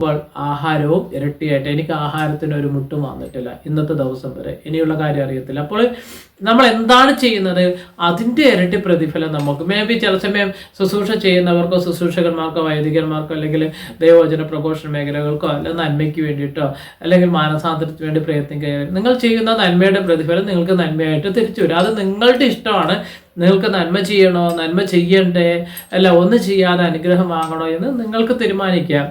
അപ്പോൾ ആഹാരവും ഇരട്ടിയായിട്ട് എനിക്ക് ആഹാരത്തിന് ഒരു മുട്ടും വന്നിട്ടില്ല ഇന്നത്തെ ദിവസം വരെ. ഇനിയുള്ള കാര്യം അറിയത്തില്ല. അപ്പോൾ നമ്മൾ എന്താണ് ചെയ്യുന്നത്? അതിന്റെ ഇരട്ടി പ്രതിഫലം നമുക്ക്. മേ ബി ചില സമയം ശുശ്രൂഷ ചെയ്യുന്നവർക്കോ ശുശ്രൂഷകന്മാർക്കോ വൈദികന്മാർക്കോ അല്ലെങ്കിൽ ദൈവവചന പ്രഘോഷണ മേഖലകൾക്കോ അല്ല നന്മയ്ക്ക് വേണ്ടിയിട്ടോ അല്ലെങ്കിൽ മാനസാന്തരത്തിന് വേണ്ടി പ്രയത്നിക്കുക നിങ്ങൾ ചെയ്യുന്ന നന്മയുടെ പ്രതിഫലം നിങ്ങൾക്ക് നന്മയായിട്ട് തിരിച്ചു വരും. അത് നിങ്ങളുടെ ഇഷ്ടമാണ്. നിങ്ങൾക്ക് നന്മ ചെയ്യണോ? നന്മ ചെയ്യണ്ടേ? അല്ല ഒന്ന് ചെയ്യാതെ അനുഗ്രഹം വാങ്ങണോ എന്ന് നിങ്ങൾക്ക് തീരുമാനിക്കാം.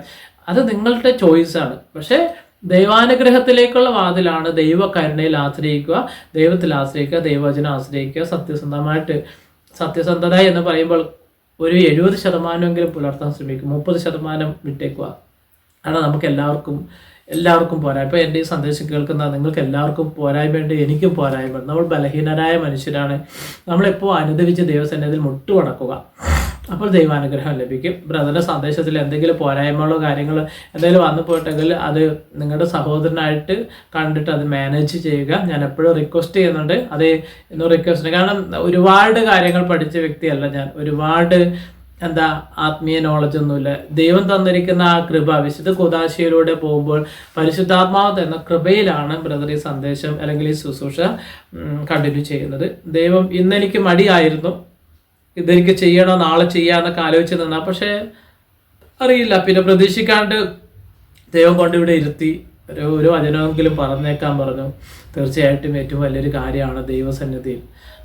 അത് നിങ്ങളുടെ ചോയ്സാണ് പക്ഷേ ദൈവാനുഗ്രഹത്തിലേക്കുള്ള വാതിലാണ് ദൈവകരുണയിൽ ആശ്രയിക്കുക ദൈവത്തിൽ ആശ്രയിക്കുക ദൈവവചനം ആശ്രയിക്കുക സത്യസന്ധമായിട്ട് സത്യസന്ധത എന്ന് പറയുമ്പോൾ ഒരു എഴുപത് ശതമാനമെങ്കിലും പുലർത്താൻ ശ്രമിക്കും. മുപ്പത് ശതമാനം വിട്ടേക്കുക. കാരണം നമുക്ക് എല്ലാവർക്കും എല്ലാവർക്കും പോരാ. ഇപ്പോൾ എന്റെ ഈ സന്ദേശം കേൾക്കുന്ന നിങ്ങൾക്ക് എല്ലാവർക്കും പോരായ്മയുണ്ട് എനിക്കും പോരായ്മ നമ്മൾ ബലഹീനരായ മനുഷ്യരാണ്. നമ്മളെപ്പോൾ അനുദവിച്ച് ദൈവസന്നിധിയിൽ മുട്ടുമടക്കുക അപ്പോൾ ദൈവാനുഗ്രഹം ലഭിക്കും. ബ്രദറിന്റെ സന്ദേശത്തിൽ എന്തെങ്കിലും പോരായ്മകളോ കാര്യങ്ങളോ എന്തെങ്കിലും വന്നു പോയിട്ടെങ്കിൽ അത് നിങ്ങളുടെ സഹോദരനായിട്ട് കണ്ടിട്ട് അത് മാനേജ് ചെയ്യുക. ഞാൻ എപ്പോഴും റിക്വസ്റ്റ് ചെയ്യുന്നുണ്ട്. അത് ഇന്ന് റിക്വസ്റ്റ് കാരണം ഒരുപാട് കാര്യങ്ങൾ പഠിച്ച വ്യക്തിയല്ല ഞാൻ. ഒരുപാട് എന്താ ആത്മീയ നോളജ് ഒന്നുമില്ല. ദൈവം തന്നിരിക്കുന്ന ആ കൃപ വിശുദ്ധ കുദാശയിലൂടെ പോകുമ്പോൾ പരിശുദ്ധാത്മാവ് തന്ന കൃപയിലാണ് ബ്രദർ ഈ സന്ദേശം അല്ലെങ്കിൽ ഈ ശുശ്രൂഷ കണ്ടിന്യൂ ചെയ്യുന്നത്. ദൈവം ഇന്നെനിക്ക് മടിയായിരുന്നു. ഇതെനിക്ക് ചെയ്യണോ നാളെ ചെയ്യാന്നൊക്കെ ആലോചിച്ച് നിന്നാ. പക്ഷേ അറിയില്ല. പിന്നെ പ്രതീക്ഷിക്കാണ്ട് ദൈവം കൊണ്ട് ഇവിടെ ഇരുത്തി ഒരു ഒരു വചനമെങ്കിലും പറഞ്ഞേക്കാൻ പറഞ്ഞു. തീർച്ചയായിട്ടും ഏറ്റവും വലിയൊരു കാര്യമാണ് ദൈവസന്നിധിയിൽ.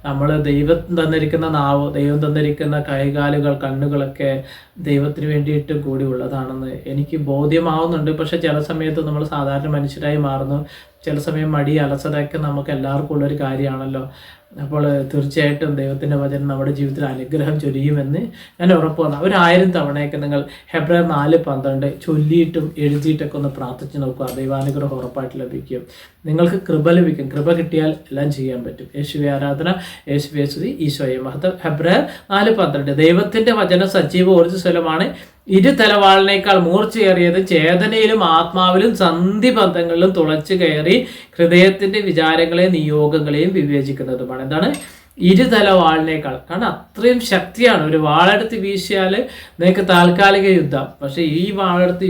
നമ്മൾ ദൈവം തന്നിരിക്കുന്ന നാവ് ദൈവം തന്നിരിക്കുന്ന കൈകാലുകൾ കണ്ണുകളൊക്കെ ദൈവത്തിന് വേണ്ടിയിട്ട് കൂടി ഉള്ളതാണെന്ന് എനിക്ക് ബോധ്യമാവുന്നുണ്ട്. പക്ഷെ ചില സമയത്ത് നമ്മൾ സാധാരണ മനുഷ്യരായി മാറുന്നു. ചില സമയം മടി അലസതയൊക്കെ നമുക്ക് എല്ലാവർക്കും ഉള്ളൊരു കാര്യമാണല്ലോ. അപ്പോൾ തീർച്ചയായിട്ടും ദൈവത്തിന്റെ വചനം നമ്മുടെ ജീവിതത്തിൽ അനുഗ്രഹം ചൊരിയുമെന്ന് ഞാൻ ഉറപ്പാണ്. ഒരു ആയിരം തവണയൊക്കെ നിങ്ങൾ ഹെബ്രർ നാല് പന്ത്രണ്ട് ചൊല്ലിയിട്ടും എഴുതിയിട്ടൊക്കെ ഒന്ന് പ്രാർത്ഥിച്ച് നോക്കുക. ദൈവാനുഗ്രഹം ഉറപ്പായിട്ട് ലഭിക്കും. നിങ്ങൾക്ക് കൃപ ലഭിക്കും. കൃപ കിട്ടിയാൽ എല്ലാം ചെയ്യാൻ പറ്റും. യേശുവി ആരാധന യേശുവി സ്തുതി ഈശോയെ മഹത്വം. ഹെബ്രർ നാല് പന്ത്രണ്ട് ദൈവത്തിന്റെ വചനം സജീവ ഊർജസ്വലമാണ്. ഇരു തലവാളിനേക്കാൾ മൂർച്ചയേറിയത് ചേതനയിലും ആത്മാവിലും സന്ധി ബന്ധങ്ങളിലും തുളച്ചു കയറി ഹൃദയത്തിന്റെ വിചാരങ്ങളെയും നിയോഗങ്ങളെയും വിവേചിക്കുന്നതുമാണ്. എന്താണ്? ഇരുതല വാളിനേക്കാൾ കാരണം അത്രയും ശക്തിയാണ്. ഒരു വാളെടുത്ത് വീശിയാൽ നിങ്ങൾക്ക് താൽക്കാലിക യുദ്ധം. പക്ഷെ ഈ വാളെടുത്ത്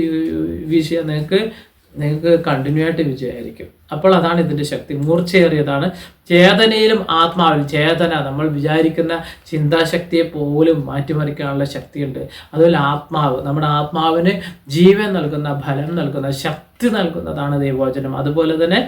വീശിയാൽ നിങ്ങൾക്ക് നിങ്ങൾക്ക് കണ്ടിന്യൂ ആയിട്ട് വിജയമായിരിക്കും. അപ്പോൾ അതാണ് ഇതിന്റെ ശക്തി. മൂർച്ചയേറിയതാണ്. ചേതനയിലും ആത്മാവിൽ ചേതന നമ്മൾ വിചാരിക്കുന്ന ചിന്താശക്തിയെ പോലും മാറ്റിമറിക്കാനുള്ള ശക്തിയുണ്ട്. അതുപോലെ ആത്മാവ് നമ്മുടെ ആത്മാവിന് ജീവൻ നൽകുന്ന ഫലം നൽകുന്ന ശക്തി നൽകുന്നതാണ് ദൈവവചനം. അതുപോലെ തന്നെ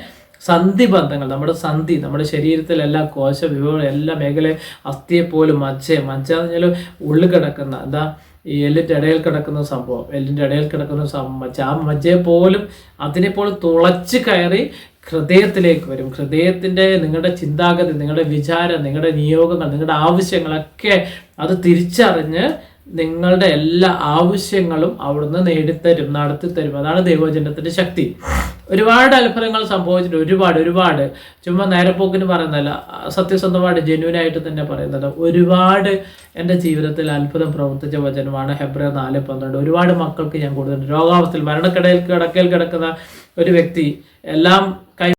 സന്ധി ബന്ധങ്ങൾ നമ്മുടെ സന്ധി നമ്മുടെ ശരീരത്തിലെല്ലാ കോശ വിഭവങ്ങളും എല്ലാ മേഖല അസ്ഥിയെപ്പോലും മജ്ജ മജ്ജ എന്ന് പറഞ്ഞാൽ ഉള്ളിൽ കിടക്കുന്ന എന്താ ഈ എല്ലിന്റെ ഇടയിൽ കിടക്കുന്ന സംഭവം എല്ലിന്റെ ഇടയിൽ കിടക്കുന്ന മജ്ജ ആ മജ്ജയെ പോലും അതിനെപ്പോലും തുളച്ച് കയറി ഹൃദയത്തിലേക്ക് വരും. ഹൃദയത്തിന്റെ നിങ്ങളുടെ ചിന്താഗതി നിങ്ങളുടെ വിചാരം നിങ്ങളുടെ നിയോഗങ്ങൾ നിങ്ങളുടെ ആവശ്യങ്ങളൊക്കെ അത് തിരിച്ചറിഞ്ഞ് നിങ്ങളുടെ എല്ലാ ആവശ്യങ്ങളും അവിടുന്ന് നേടിത്തരും നടത്തിത്തരും. അതാണ് ദൈവജനത്തിന്റെ ശക്തി. ഒരുപാട് അത്ഭുതങ്ങൾ സംഭവിച്ചിട്ടുണ്ട്. ഒരുപാട് ഒരുപാട്. ചുമ്മാ നേരപ്പോക്കിന് പറയുന്നതല്ല. സത്യസന്ധമായിട്ട് ജെന്യൂനായിട്ട് തന്നെ പറയുന്നത് ഒരുപാട് എന്റെ ജീവിതത്തിൽ അത്ഭുതം പ്രവർത്തിച്ച വചനമാണ് ഹെബ്ര നാല് പന്ത്രണ്ട്. ഒരുപാട് മക്കൾക്ക് ഞാൻ കൊടുത്തിട്ടുണ്ട്. രോഗാവസ്ഥയിൽ മരണക്കിടയിൽ കിടക്കയിൽ കിടക്കുന്ന ഒരു വ്യക്തി എല്ലാം